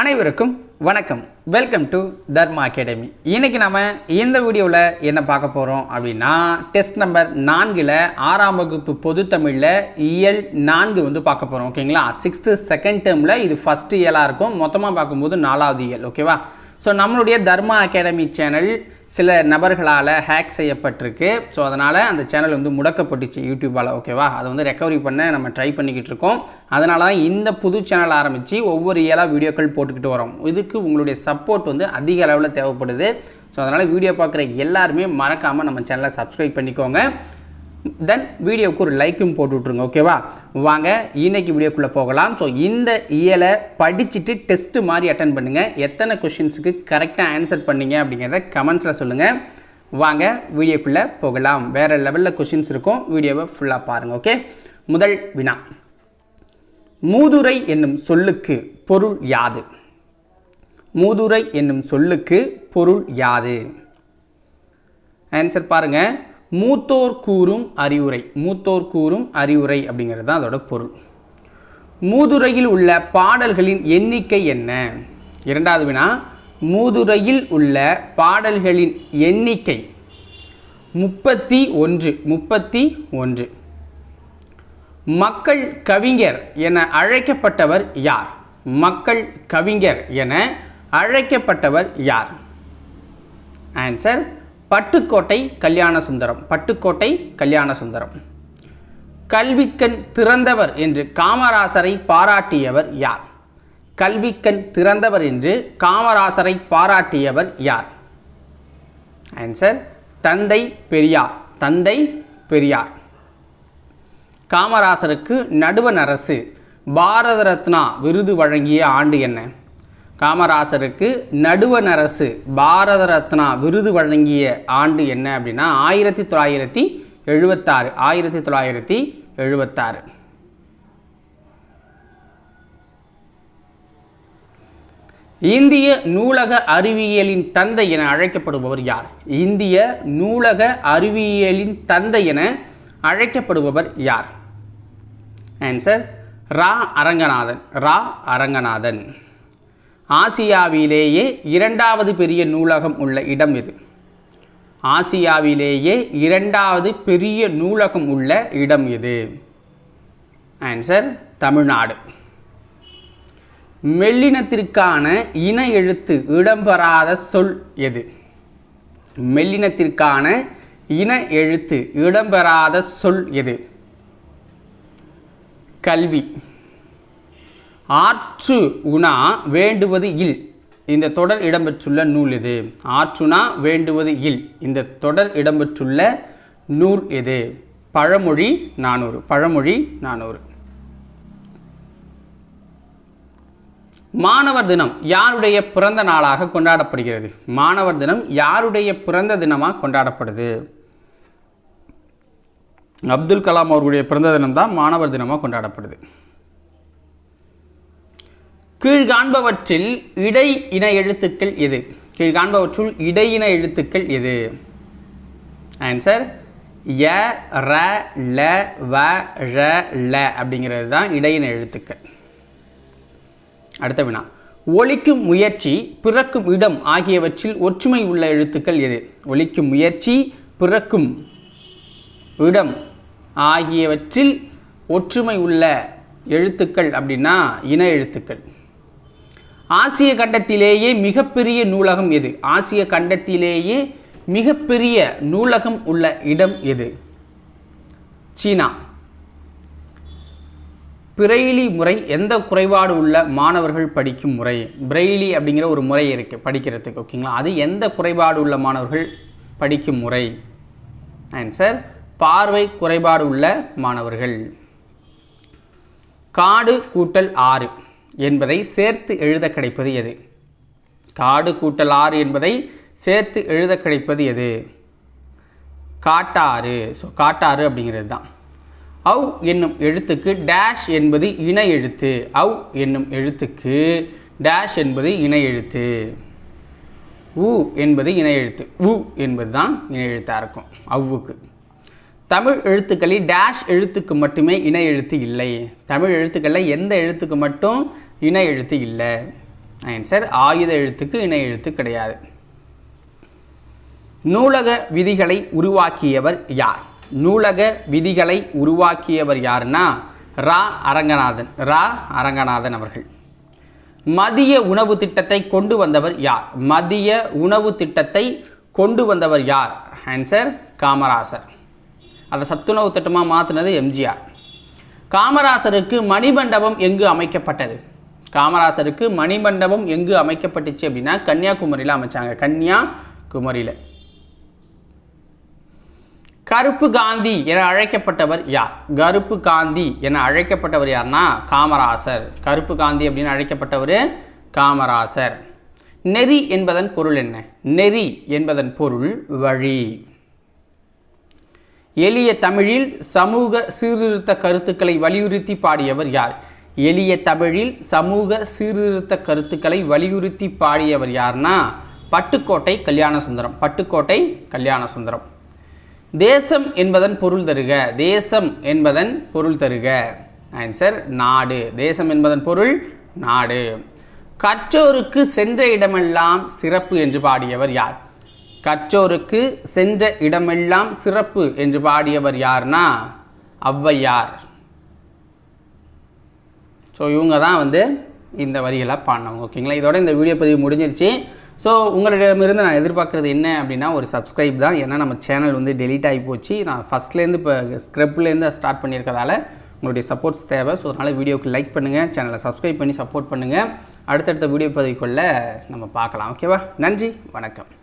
அனைவருக்கும் வணக்கம். Welcome to Dharma academy இன்றைக்கி நம்ம இந்த வீடியோவில் என்ன பார்க்க போகிறோம் அப்படின்னா டெஸ்ட் நம்பர் நான்கில் ஆறாம் வகுப்பு பொது தமிழில் இயல் நான்கு வந்து பார்க்க போகிறோம் ஓகேங்களா சிக்ஸ்த்து செகண்ட் டேர்மில் இது ஃபஸ்ட் இயலாக இருக்கும். மொத்தமாக பார்க்கும்போது நாலாவது இயல் ஓகேவா ஸோ நம்மளுடைய தர்மா அகாடமி சேனல் சில நபர்களால் ஹேக் செய்யப்பட்டிருக்கு. ஸோ அதனால் அந்த சேனல் வந்து முடக்கப்பட்டுச்சு யூடியூப்பால் ஓகேவா அதை வந்து ரெக்கவரி பண்ண நம்ம ட்ரை பண்ணிக்கிட்டு இருக்கோம். அதனால தான் இந்த புது சேனல் ஆரம்பித்து ஒவ்வொரு ஏழாக வீடியோக்கள் போட்டுக்கிட்டு வரோம். இதுக்கு உங்களுடைய சப்போர்ட் வந்து அதிக அளவில் தேவைப்படுது. ஸோ அதனால் வீடியோ பார்க்குற எல்லாருமே மறக்காமல் நம்ம சேனலை சப்ஸ்கிரைப் பண்ணிக்கோங்க. தென் வீடியோவுக்கு ஒரு லைக்கும் போட்டு விட்ருங்க ஓகேவா வாங்க இன்னைக்கு வீடியோக்குள்ளே போகலாம். ஸோ இந்த இயலை படிச்சுட்டு டெஸ்ட்டு மாதிரி அட்டன் பண்ணுங்கள் எத்தனை கொஷின்ஸுக்கு கரெக்டாக ஆன்சர் பண்ணீங்க அப்படிங்கிறத கமெண்ட்ஸில் சொல்லுங்கள் வாங்க வீடியோக்குள்ளே போகலாம். வேறு லெவலில் கொஷின்ஸ் இருக்கும். வீடியோவை ஃபுல்லாக பாருங்கள் ஓகே முதல் வினா. மூதுரை என்னும் சொல்லுக்கு பொருள் யாது? மூதுரை என்னும் சொல்லுக்கு பொருள் யாது? ஆன்சர் பாருங்கள் மூத்தோர் கூறும் அறிவுரை மூத்தோர் கூறும் அறிவுரை அப்படிங்கிறது தான் அதோட பொருள். மூதுரையில் உள்ள பாடல்களின் எண்ணிக்கை என்ன? இரண்டாவது வினா மூதுரையில் உள்ள பாடல்களின் எண்ணிக்கை முப்பத்தி ஒன்று முப்பத்தி ஒன்று. மக்கள் கவிஞர் என அழைக்கப்பட்டவர் யார்? மக்கள் கவிஞர் என அழைக்கப்பட்டவர் யார்? ஆன்சர் பட்டுக்கோட்டை கல்யாண சுந்தரம் பட்டுக்கோட்டை கல்யாண சுந்தரம் கல்விக்கண் திறந்தவர் என்று காமராசரை பாராட்டியவர் யார்? கல்விக்கண் திறந்தவர் என்று காமராசரை பாராட்டியவர் யார்? ஆன்சர் தந்தை பெரியார் தந்தை பெரியார். காமராசருக்கு நடுவண் அரசு பாரத ரத்னா விருது வழங்கிய ஆண்டு என்ன? காமராசருக்கு நடுவண் அரசு பாரத ரத்னா விருது வழங்கிய ஆண்டு என்ன அப்படின்னா ஆயிரத்தி தொள்ளாயிரத்தி எழுபத்தாறு ஆயிரத்தி தொள்ளாயிரத்தி எழுபத்தாறு இந்திய நூலக அறிவியலின் தந்தை என அழைக்கப்படுபவர் யார்? இந்திய நூலக அறிவியலின் தந்தை என அழைக்கப்படுபவர் யார்? ஆன்சர் ரா. அரங்கநாதன். ரா. அரங்கநாதன். ஆசியாவிலேயே இரண்டாவது பெரிய நூலகம் உள்ள இடம் இது ஆசியாவிலேயே இரண்டாவது பெரிய நூலகம் உள்ள இடம் இது ஆன்சர் தமிழ்நாடு. மெல்லினத்திற்கான இன எழுத்து இடம்பெறாத சொல் எது? மெல்லினத்திற்கான இன எழுத்து இடம்பெறாத சொல் எது? கல்வி. ஆற்று உணா வேண்டுவது இல். இந்த தொடர் இடம்பெற்றுள்ள நூல் இது ஆற்றுணா வேண்டுவது இல். இந்த தொடர் இடம்பெற்றுள்ள நூல் எது? பழமொழி நானூறு. பழமொழி நானூறு. மாணவர் தினம் யாருடைய பிறந்த நாளாக கொண்டாடப்படுகிறது? மாணவர் தினம் யாருடைய பிறந்த தினமாக கொண்டாடப்படுது? அப்துல் கலாம் அவர்களுடைய பிறந்த தினம் தான் மாணவர் தினமாக கொண்டாடப்படுது. கீழ்காண்பவற்றில் இடை இன எழுத்துக்கள் எது? கீழ்காண்பவற்றுள் இடையின எழுத்துக்கள் எது? ஆன்சர் ய ர ல வ ழ ல அப்படிங்கிறது தான் இடையின எழுத்துக்கள். அடுத்த வினா. ஒழிக்கும் முயற்சி பிறக்கும் இடம் ஆகியவற்றில் ஒற்றுமை உள்ள எழுத்துக்கள் எது? ஒழிக்கும் முயற்சி பிறக்கும் இடம் ஆகியவற்றில் ஒற்றுமை உள்ள எழுத்துக்கள் அப்படின்னா இன எழுத்துக்கள். ஆசிய கண்டத்திலேயே மிகப்பெரிய நூலகம் எது? ஆசிய கண்டத்திலேயே மிகப்பெரிய நூலகம் உள்ள இடம் எது? சீனா. பிரெய்லி முறை எந்த குறைபாடு உள்ள மாணவர்கள் படிக்கும் முறை? பிரெய்லி அப்படிங்கிற ஒரு முறை இருக்குது படிக்கிறதுக்கு ஓகேங்களா அது எந்த குறைபாடு உள்ள மாணவர்கள் படிக்கும் முறை? ஆன்சர் பார்வை குறைபாடு உள்ள மாணவர்கள். காடு கூட்டல் ஆறு. என்பதை சேர்த்து எழுத கிடைப்பது எது? காடு கூட்டல் ஆறு என்பதை சேர்த்து எழுத கிடைப்பது எது? காட்டாறு. ஸோ காட்டாறு அப்படிங்கிறது தான். அவ் என்னும் எழுத்துக்கு டேஷ் என்பது இணை எழுத்து. அவ் என்னும் எழுத்துக்கு டேஷ் என்பது இணை எழுத்து. உ என்பது இணை எழுத்து. உ என்பது தான் இணை எழுத்தாக இருக்கும். அவ்வுக்கு தமிழ் எழுத்துக்களில் டேஷ் எழுத்துக்கு மட்டுமே இணை எழுத்து இல்லை. தமிழ் எழுத்துக்களில் எந்த எழுத்துக்கு மட்டும் இணை எழுத்து இல்லை. ஆன்சர் ஆயுத எழுத்துக்கு இணை எழுத்து கிடையாது. நூலக விதிகளை உருவாக்கியவர் யார்? நூலக விதிகளை உருவாக்கியவர் யாருன்னா ரா அரங்கநாதன் ரா அரங்கநாதன் அவர்கள். மதிய உணவு திட்டத்தை கொண்டு வந்தவர் யார்? மதிய உணவு திட்டத்தை கொண்டு வந்தவர் யார்? ஆன்சர் காமராசர். அதை சத்துணவு திட்டமாக மாற்றினது எம்ஜிஆர். காமராசருக்கு மணிமண்டபம் எங்கு அமைக்கப்பட்டது? காமராசருக்கு மணிமண்டபம் எங்கு அமைக்கப்பட்டுச்சு அப்படின்னா கன்னியாகுமரியில் அமைச்சாங்க. கன்னியாகுமரியில். கருப்பு காந்தி என அழைக்கப்பட்டவர் யார்? கருப்பு காந்தி என அழைக்கப்பட்டவர் யார்னா காமராசர். கருப்பு காந்தி அப்படின்னு அழைக்கப்பட்டவர் காமராசர். நெறி என்பதன் பொருள் என்ன? நெறி என்பதன் பொருள் வழி. எளிய தமிழில் சமூக சீர்திருத்த கருத்துக்களை வலியுறுத்தி பாடியவர் யார்? எளிய தமிழில் சமூக சீர்திருத்த கருத்துக்களை வலியுறுத்தி பாடியவர் யார்னா பட்டுக்கோட்டை கல்யாண சுந்தரம் பட்டுக்கோட்டை கல்யாண சுந்தரம் தேசம் என்பதன் பொருள் தருக தேசம் என்பதன் பொருள் தருக. ஆன்சர் நாடு. தேசம் என்பதன் பொருள் நாடு. கற்றோருக்கு சென்ற இடமெல்லாம் சிறப்பு என்று பாடியவர் யார்? கற்றோருக்கு சென்ற இடமெல்லாம் சிறப்பு என்று பாடியவர் யார்னா ஔவையார். ஸோ இவங்க தான் வந்து இந்த வரிகளை பாடினவங்க ஓகேங்களா இதோட இந்த வீடியோ பதிவு முடிஞ்சிருச்சு. ஸோ உங்களிடமிருந்து நான் எதிர்பார்க்குறது என்ன அப்படின்னா ஒரு சப்ஸ்கிரைப் தான். ஏன்னா நம்ம சேனல் வந்து டெலீட் ஆகி போச்சு. நான் ஃபஸ்ட்லேருந்து இப்போ ஸ்க்ரப்லேருந்து ஸ்டார்ட் பண்ணியிருக்கதால உங்களுடைய சப்போர்ட்ஸ் தேவை. ஸோ அதனால் வீடியோக்கு லைக் பண்ணுங்கள் சேனலை சப்ஸ்கிரைப் பண்ணி சப்போர்ட் பண்ணுங்கள் அடுத்தடுத்த வீடியோ பதிவுக்குள்ளே நம்ம பார்க்கலாம் ஓகேவா நன்றி. வணக்கம்.